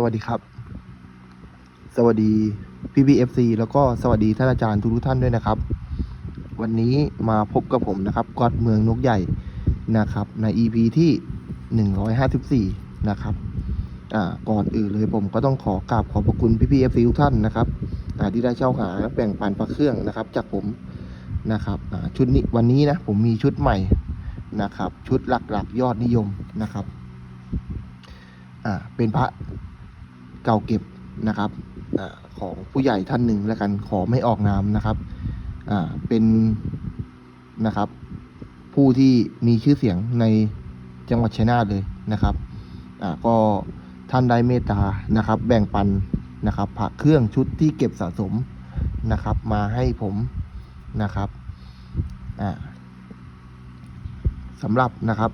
สวัสดีครับ สวัสดีพี่พีเอฟซีแล้วก็สวัสดีท่านอาจารย์ทุกท่านด้วยนะครับ วันนี้มาพบกับผมนะครับกอตเมืองนกใหญ่นะครับ ใน EP ที่ 154 นะครับอ่าก่อนอื่นเลยผมก็ต้องขอกราบขอบพระคุณพี่พีเอฟซีทุกท่านนะครับที่ได้เช่าหาแบ่งปันพระเครื่องนะครับ จากผมนะครับอ่าชุดนี้วันนี้นะผมมีชุดใหม่นะครับ ชุดหลักๆยอดนิยมนะครับ อ่าเป็นพระ เก่าเก็บนะครับอของผู้ใหญ่ท่านหนึ่งแล้วกันขอไม่ออกนามนะครับเป็นนะครับ ผู้ที่มีชื่อเสียงในจังหวัดชัยนาทเลยนะครับก็ท่านได้เมตตานะครับ แบ่งปันนะครับพระเครื่องชุดที่เก็บสะสมนะครับ มาให้ผมนะครับสำหรับนะครับ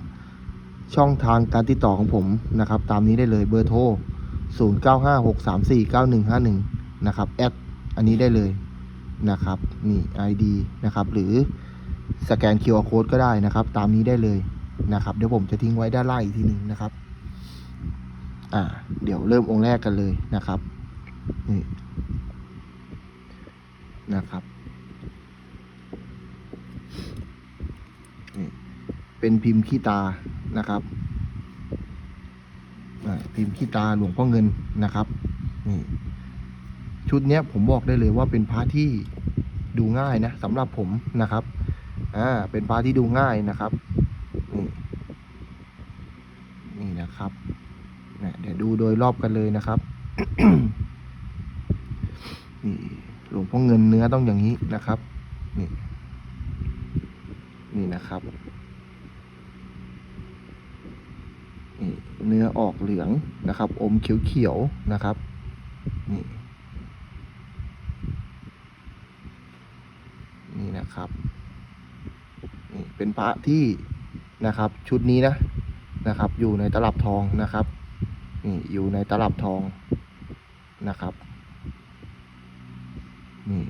ช่องทางการติดต่อของผมนะครับ ตามนี้ได้เลยเบอร์โทร 0956349151 นะครับ แอดอันนี้ได้เลยนะครับ นี่ ID นะครับ หรือสแกน QR Code ก็ได้นะครับ ตามนี้ได้เลยนะครับ เดี๋ยวผมจะทิ้งไว้ด้านล่างอีกทีหนึ่งนะครับ อ่า เดี๋ยวเริ่มองค์แรกกันเลยนะครับ นี่ นะครับ นี่ เป็นพิมพ์ขี้ตานะครับ พิมพ์ขี้ตาหลวงพ่อเงินนะครับนี่ชุดเนี้ยผมบอกได้เลยว่าเป็นพระที่ดูง่ายนะสำหรับผมนะครับอ่าเป็นพระที่ดูง่ายนะครับนี่นี่นะครับเนี่ยเดี๋ยวดูโดยรอบกันเลยนะครับนี่หลวงพ่อเงินเนื้อต้องอย่างนี้นะครับ นี่ นี่นะครับ นี่ เนื้อออกเหลืองนะครับ อมเขียวๆนะครับนี่นี่นะครับนี่เป็นพระที่นะครับชุดนี้นะนะครับ อยู่ในตลับทองนะครับนี่อยู่ในตลับทองนะครับนี่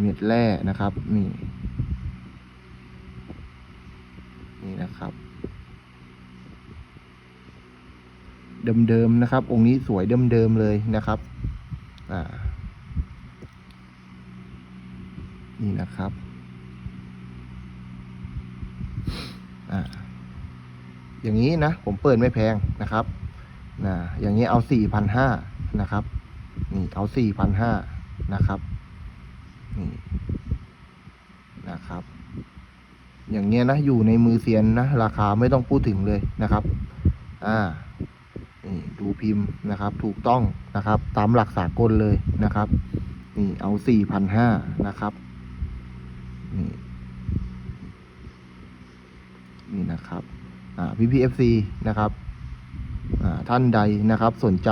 เม็ดแร่นะครับนี่นี่นะครับ เดิมๆนะครับ องค์นี้สวยเดิมๆเลยนะครับ อ่า นี่นะครับ อ่า อย่างนี้นะ ผมเปิดไม่แพงนะครับนะอย่างนี้เอาสี่พันห้านะครับ นี่เอาสี่พันห้านะครับ นี่นะครับ อย่างเงี้ยนะ อยู่ในมือเซียนนะ ราคาไม่ต้องพูดถึงเลยนะครับ อ่า นี่ดูพิมพ์นะครับถูกต้องนะครับ ตามหลักสากลเลยนะครับ นี่เอาสี่พันห้านะครับนี่นี่นะครับอ่าพีพีเอฟซีนะครับอ่าท่านใดนะครับสนใจ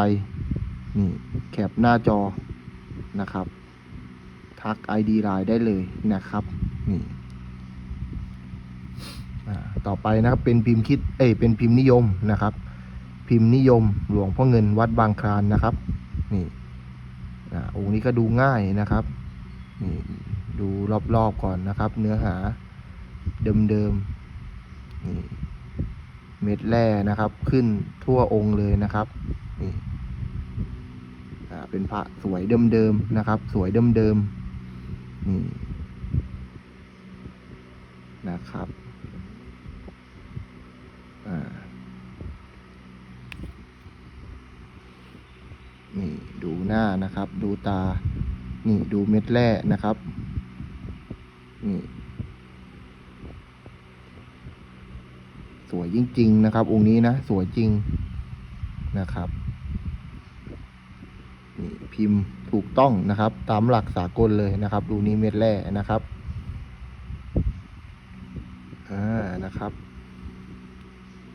นี่แคปหน้าจอนะครับ ทัก ID ไลน์ได้เลยนะครับนี่อ่าต่อไปนะครับเป็นพิมพ์คิดเอ้ยเป็นพิมพ์นิยมนะครับ พิมพ์นิยม หลวงพ่อเงินวัดบางคลานนะครับ นี่อ่าองค์นี้ก็ดูง่ายนะครับ นี่ดูรอบๆก่อนนะครับ เนื้อหาเดิมๆนี่เม็ดแร่นะครับ ขึ้นทั่วองค์เลยนะครับ นี่อ่าเป็นพระสวยเดิมๆนะครับ สวยเดิมๆนี่นะครับ อ่า นี่ดู หน้านะครับ ดูตา นี่ดูเม็ดแร่นะครับ นี่ สวยจริง ๆ นะครับ องค์นี้นะ สวยจริงนะครับ นี่พิมพ์ถูกต้องนะครับ ตามหลักสากลเลยนะครับ ดูนี้เม็ดแร่นะครับอ่านะครับ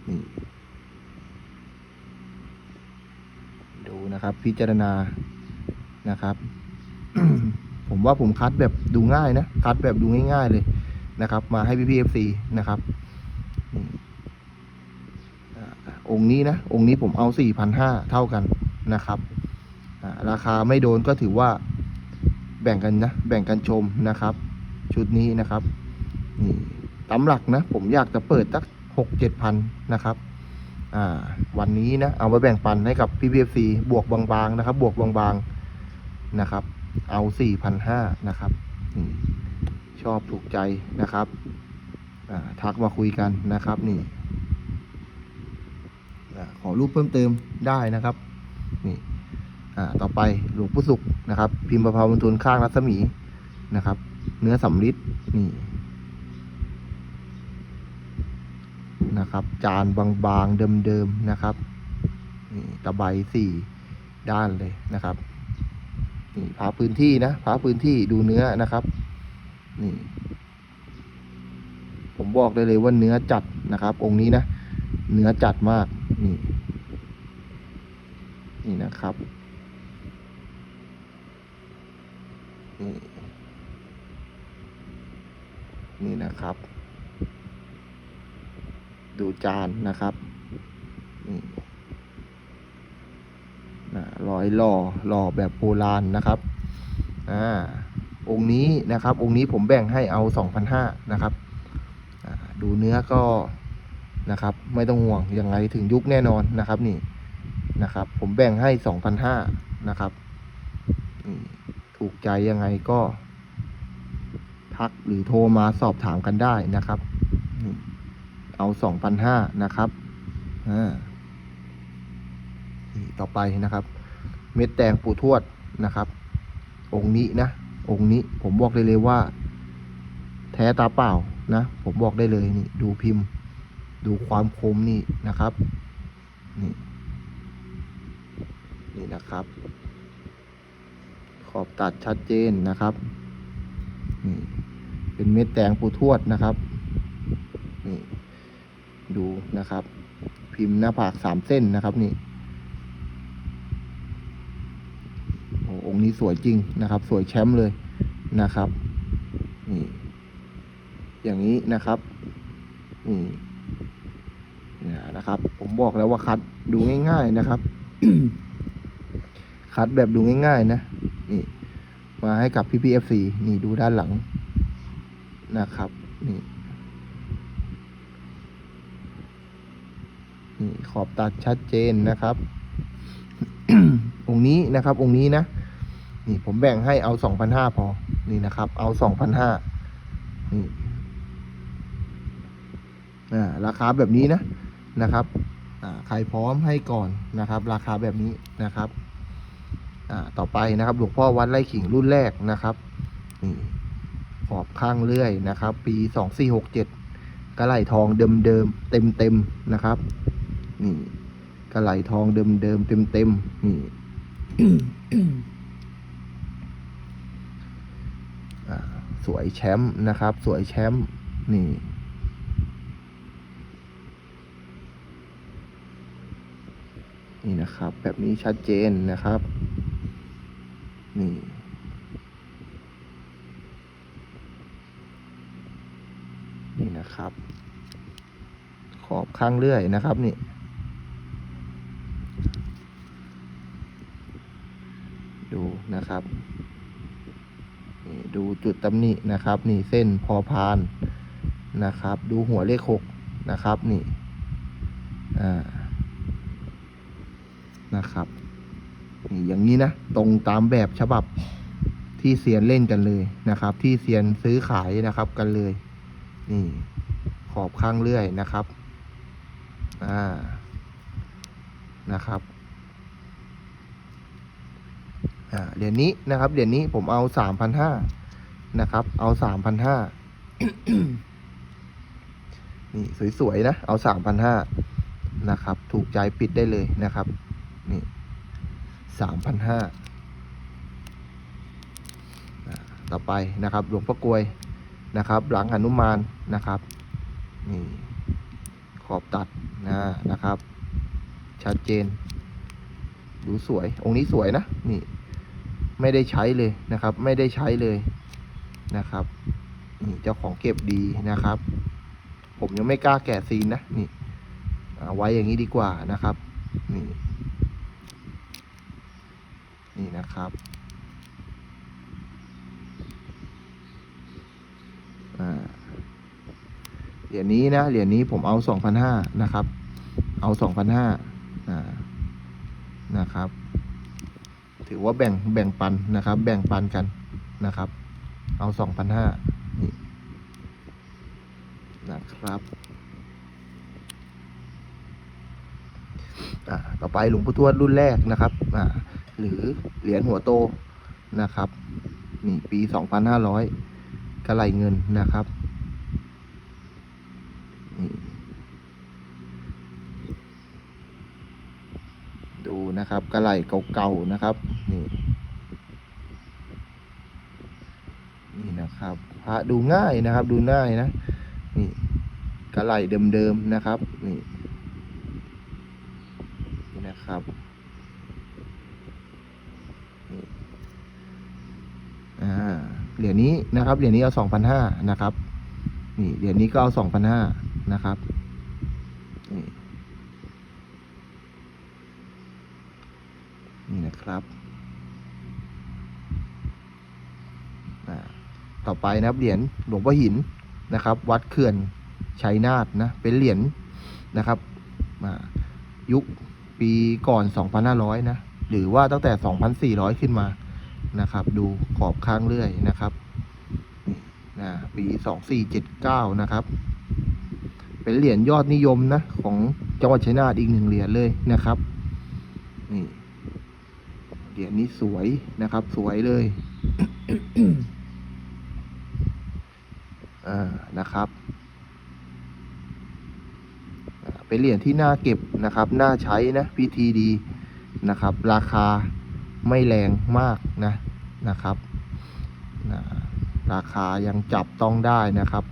นี่ ดู นะครับ พิจารณานะครับ ผมว่าผมคัดแบบดูง่ายนะคัดแบบดูง่ายๆเลยนะครับ มาให้พี่พีเอฟซีนะครับองค์นี้นะองค์นี้ผมเอาสี่พันห้าเท่ากันนะครับราคาไม่โดนก็ถือว่าแบ่งกันนะแบ่งกันชมนะครับ ชุดนี้นะครับนี่ตำหลักนะ ผมอยากจะเปิดสักหกเจ็ดพันนะครับ วันนี้นะเอามาแบ่งปันให้กับพี่พีเอฟซีบวกบางๆนะครับ บวกบางๆนะครับ เอาสี่พันห้านะครับอชอบถูกใจนะครับทักมาคุยกันนะครับนี่ขอรูปเพิ่มเติมได้นะครับนี่ต่อไปหลวงปู่สุขนะครับ พิมพ์ประภาบรรทุนข้างรัศมีนะครับ เนื้อสำริดนี่ นะครับ จานบางๆเดิมๆนะครับนี่ตะไบสี่ด้านเลยนะครับนี่พาพื้นที่นะพาพื้นที่ดูเนื้อนะครับ นี่ ผมบอกได้เลยว่าเนื้อจัดนะครับ องค์นี้นะเนื้อจัดมากนี่นี่นะครับนี่นี่นะครับ ดูจานนะครับนี่นะร้อยหล่อหล่อแบบโบราณนะครับอ่าองค์นี้นะครับ องค์นี้ผมแบ่งให้เอาสองพันห้านะครับดูเนื้อก็นะครับ ไม่ต้องห่วงยังไงถึงยุคแน่นอนนะครับนี่นะครับ ผมแบ่งให้สองพันห้านะครับถูกใจยังไงก็ ทักหรือโทรมาสอบถามกันได้นะครับ เอาสองพันห้านะครับอ่านี่ต่อไปนะครับ เม็ดแตงปูทวดนะครับ องค์นี้นะ องค์นี้ผมบอกได้เลยว่า แท้ตาเปล่านะ ผมบอกได้เลยนี่ ดูพิมพ์ ดูความคมนี่นะครับ นี่ นี่นะครับ ขอบตัดชัดเจนนะครับ นี่ เป็นเม็ดแตงปูทวดนะครับ ดูนะครับ พิมพ์หน้าผากสามเส้นนะครับนี่โอ้องค์นี้สวยจริงนะครับ สวยแชมป์เลยนะครับนี่อย่างนี้นะครับนี่นี่นะครับ ผมบอกแล้วว่าคัดดูง่าย ๆนะครับ คัดแบบดูง่าย ๆ นะนี่มาให้กับพี่พีเอฟซีนี่ดูด้านหลังนะครับ นี่ นี่ขอบตัดชัดเจนนะครับ องค์นี้นะครับ องค์นี้นะ นี่ผมแบ่งให้เอาสองพันห้าพอ นี่นะครับ เอาสองพันห้านี่อ่าราคาแบบนี้นะนะครับอ่าใครพร้อมให้ก่อนนะครับ ราคาแบบนี้นะครับอ่าต่อไปนะครับหลวงพ่อวัดไร่ขิงรุ่นแรกนะครับนี่ขอบข้างเลื่อยนะครับ ปีสองสี่หกเจ็ดกระไหลทองเดิมเดิมเต็มเต็มๆนะครับ นี่กระไหลทองเดิมเดิมเต็มเต็มๆนี่สวยแชมป์นะครับ สวยแชมป์นี่นี่นะครับ แบบนี้ชัดเจนนะครับ นี่ นี่นะครับ ขอบข้างเลื่อยนะครับนี่ ดู นะครับดูจุดตำหนินะครับนี่เส้นพอพานนะครับ ดูหัวเลขหกนะครับนี่อ่านะครับนี่อย่างนี้นะ ตรงตามแบบฉบับที่เซียนเล่นกันเลยนะครับ ที่เซียนซื้อขายนะครับกันเลย นี่ขอบข้างเลื่อยนะครับ อ่า นะครับ อ่าเหรียญนี้นะครับเหรียญนี้ผมเอาสามพันห้านะครับ เอาสามพันห้านี่สวยๆนะ เอาสามพันห้านะครับ ถูกใจปิดได้เลยนะครับ นี่สามพันห้าต่อไปนะครับ หลวงพ่อกลวยนะครับ หลังหนุมานนะครับ นี่ขอบตัดนะนะครับ ชัดเจน ดูสวย องค์นี้สวยนะ นี่ ไม่ได้ใช้เลยนะครับ ไม่ได้ใช้เลยนะครับนี่เจ้าของเก็บดีนะครับ ผมยังไม่กล้าแกะซีนนะนี่เอาไว้อย่างนี้ดีกว่านะครับนี่นี่นะครับเหรียญนี้นะเหรียญนี้ผมเอาสองพันห้านะครับ เอาสองพันห้าอ่านะครับ ถือว่าแบ่งแบ่งปันนะครับ แบ่งปันกันนะครับ เอาสองพันห้านี่นะครับอ่าต่อไปหลวงปู่ทวดรุ่นแรกนะครับอ่าหรือเหรียญหัวโตนะครับ นี่ปีสองพันห้าร้อยกระไหลเงินนะครับนี่ ดูนะครับกระไหลเก่าๆนะครับ นี่นี่นะครับพระดูง่ายนะครับ ดูง่ายนะนี่กระไหลเดิมๆนะครับ นี่นี่นะครับอ่าเหรียญนี้นะครับเหรียญนี้เอาสองพันห้านะครับ นี่เหรียญนี้ก็เอาสองพันห้านะครับนี่ นะครับต่อไปนะครับเหรียญหลวงพ่อหินนะครับ วัดเขื่อนชัยนาทนะเป็นเหรียญนะครับอ่ายุคปีก่อน 2,500 นะ หรือว่าตั้งแต่ 2,400 ขึ้นมานะครับ ดูขอบข้างเรื่อยนะครับนี่นะปี 2479 นะครับ เป็นเหรียญยอดนิยมนะ ของจังหวัดชัยนาทอีกหนึ่งเหรียญเลยนะครับนี่ เหรียญนี้สวยนะครับ สวยเลยอ่านะครับเป็นเหรียญที่น่าเก็บนะครับ น่าใช้นะพิธีดีนะครับ ราคาไม่แรงมากนะนะครับนะราคายังจับต้องได้นะครับ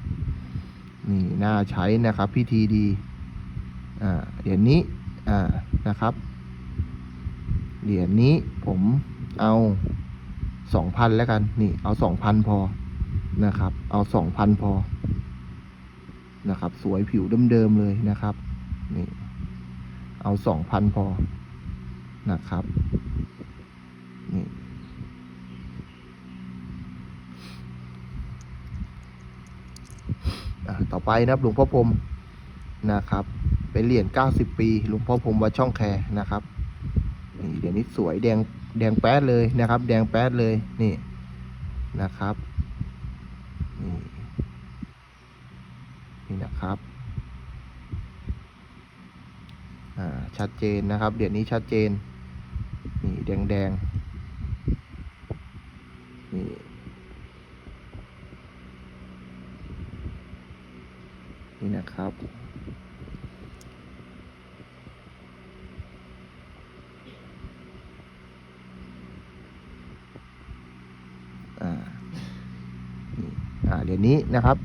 นี่น่าใช้นะครับพิธีดีอ่าเหรียญนี้อ่านะครับ เหรียญนี้ผมเอาสองพันแล้วกัน นี่ เอาสองพันพอนะครับ เอาสองพันพอนะครับ สวยผิวเดิมๆเลยนะครับ นี่ เอาสองพันพอนะครับ นี่ต่อไปนะครับหลวงพ่อพรมนะครับ เป็นเหรียญ90 ปีหลวงพ่อพรมวัดช่องแคนะครับ นี่เหรียญนี้สวยแดงแดงแป๊ดเลยนะครับ แดงแป๊ดเลยนี่นะครับนี่นี่นะครับอ่าชัดเจนนะครับเหรียญนี้ชัดเจนนี่แดงแดงนี่นี่นะครับ อ่า นี่อ่าเหรียญ นี้นะครับ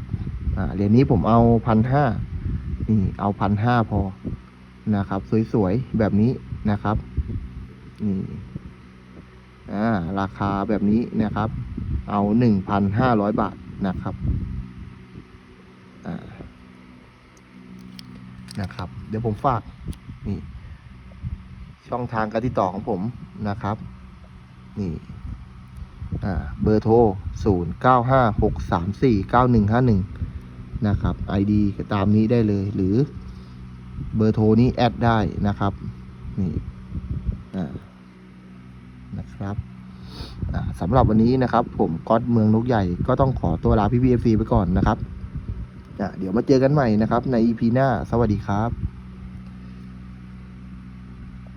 เหรียญนี้ผมเอาพันห้านี่เอาพันห้าพอนะครับ สวยๆ แบบนี้นะครับนี่อ่าราคาแบบนี้นะครับ เอาหนึ่งพันห้าร้อยบาทนะครับอ่านะครับ เดี๋ยวผมฝากนี่ช่องทางการติดต่อของผมนะครับ นี่ เบอร์โทร 0 9 5 6 3 4 9 1 5 1 นะครับ ID ก็ตามนี้ได้เลยหรือเบอร์โทรนี้แอดได้นะครับ นี่นะครับสำหรับวันนี้นะครับ ผมก๊อตเมืองนกใหญ่ก็ต้องขอตัวลาพี่พีเอฟซีไปก่อนนะครับเดี๋ยวมาเจอกันใหม่นะครับ ใน EP หน้า สวัสดีครับ